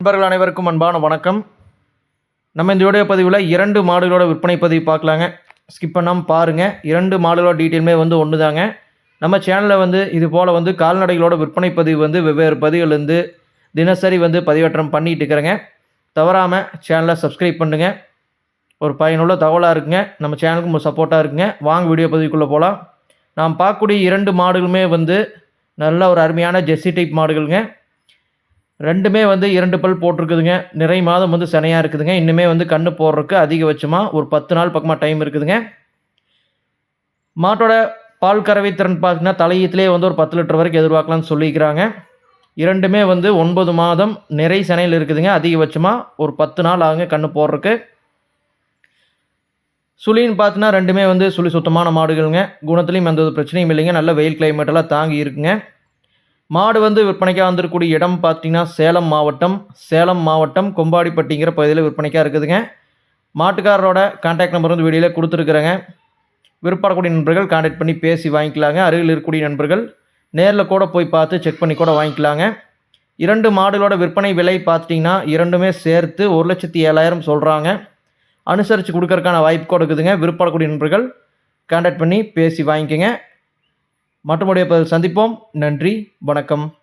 நண்பர்கள் அனைவருக்கும் அன்பான வணக்கம். நம்ம இந்த வீடியோ பதிவில் இரண்டு மாடுகளோட விற்பனை பதிவு பார்க்கலாங்க. ஸ்கிப் பண்ணாமல் பாருங்கள் இரண்டு மாடுகளோட டீட்டெயிலுமே வந்து ஒன்று தாங்க நம்ம சேனலில் வந்து இது போல் வந்து கால்நடைகளோட விற்பனை பதிவு வந்து வெவ்வேறு பதிவுலேருந்து தினசரி வந்து பதிவேற்றம் பண்ணிகிட்டு இருக்கிறேங்க. தவறாமல் சேனலை சப்ஸ்கிரைப் பண்ணுங்கள் ஒரு பயனுள்ள தகவலாக இருக்குங்க. நம்ம சேனலுக்கு சப்போர்ட்டாக இருக்குங்க. வாங்க வீடியோ பதிவுக்குள்ளே போகலாம் நாம் பார்க்கக்கூடிய இரண்டு மாடுகளுமே வந்து நல்ல ஒரு அருமையான ஜெர்சி டைப் மாடுகளுங்க. ரெண்டுமே வந்து இரண்டு பல் போட்டிருக்குதுங்க. நிறை மாதம் வந்து சினையாக இருக்குதுங்க. இன்னுமே வந்து கண்ணு போடுறதுக்கு அதிகபட்சமாக ஒரு பத்து நாள் பக்கமாக டைம் இருக்குதுங்க. மாட்டோட பால் கறவை திறன் பார்த்தீங்கன்னா தலையீத்திலே வந்து ஒரு பத்து லிட்டர் வரைக்கும் எதிர்பார்க்கலாம்னு சொல்லிக்கிறாங்க. இரண்டுமே வந்து ஒன்பது மாதம் நிறை சினையில் இருக்குதுங்க. அதிகபட்சமாக ஒரு பத்து நாள் ஆகுங்க கண்ணு போடுறதுக்கு. சுழின்னு பார்த்தீங்கன்னா ரெண்டுமே வந்து சுழி சுத்தமான மாடுகளுங்க. குணத்துலேயும் எந்த ஒரு பிரச்சனையும் இல்லைங்க. நல்ல வெயில் கிளைமேட்டெல்லாம் தாங்கி இருக்குங்க. மாடு வந்து விற்பனைக்காக வந்திருக்கக்கூடிய இடம் பார்த்தீங்கன்னா சேலம் மாவட்டம் சேலம் மாவட்டம் கொம்பாடிப்பட்டிங்கிற பகுதியில் விற்பனைக்காக இருக்குதுங்க. மாட்டுக்காரரோட கான்டாக்ட் நம்பர் வந்து வெளியில் கொடுத்துருக்குறேங்க. விருப்பப்படக்கூடிய நண்பர்கள் கான்டாக்ட் பண்ணி பேசி வாங்கிக்கலாங்க. அருகில் இருக்கக்கூடிய நண்பர்கள் நேரில் கூட போய் பார்த்து செக் பண்ணி கூட வாங்கிக்கலாங்க. இரண்டு மாடுகளோட விற்பனை விலை பார்த்துட்டிங்கன்னா இரண்டுமே சேர்த்து ஒரு லட்சத்தி ஏழாயிரம் சொல்கிறாங்க அனுசரித்து கொடுக்கறதுக்கான வாய்ப்பு கூட இருக்குதுங்க விருப்பப்படக்கூடிய நண்பர்கள் கான்டாக்ட் பண்ணி பேசி வாங்கிக்கோங்க. மற்றமுடைய பதில் சந்திப்போம். நன்றி வணக்கம்.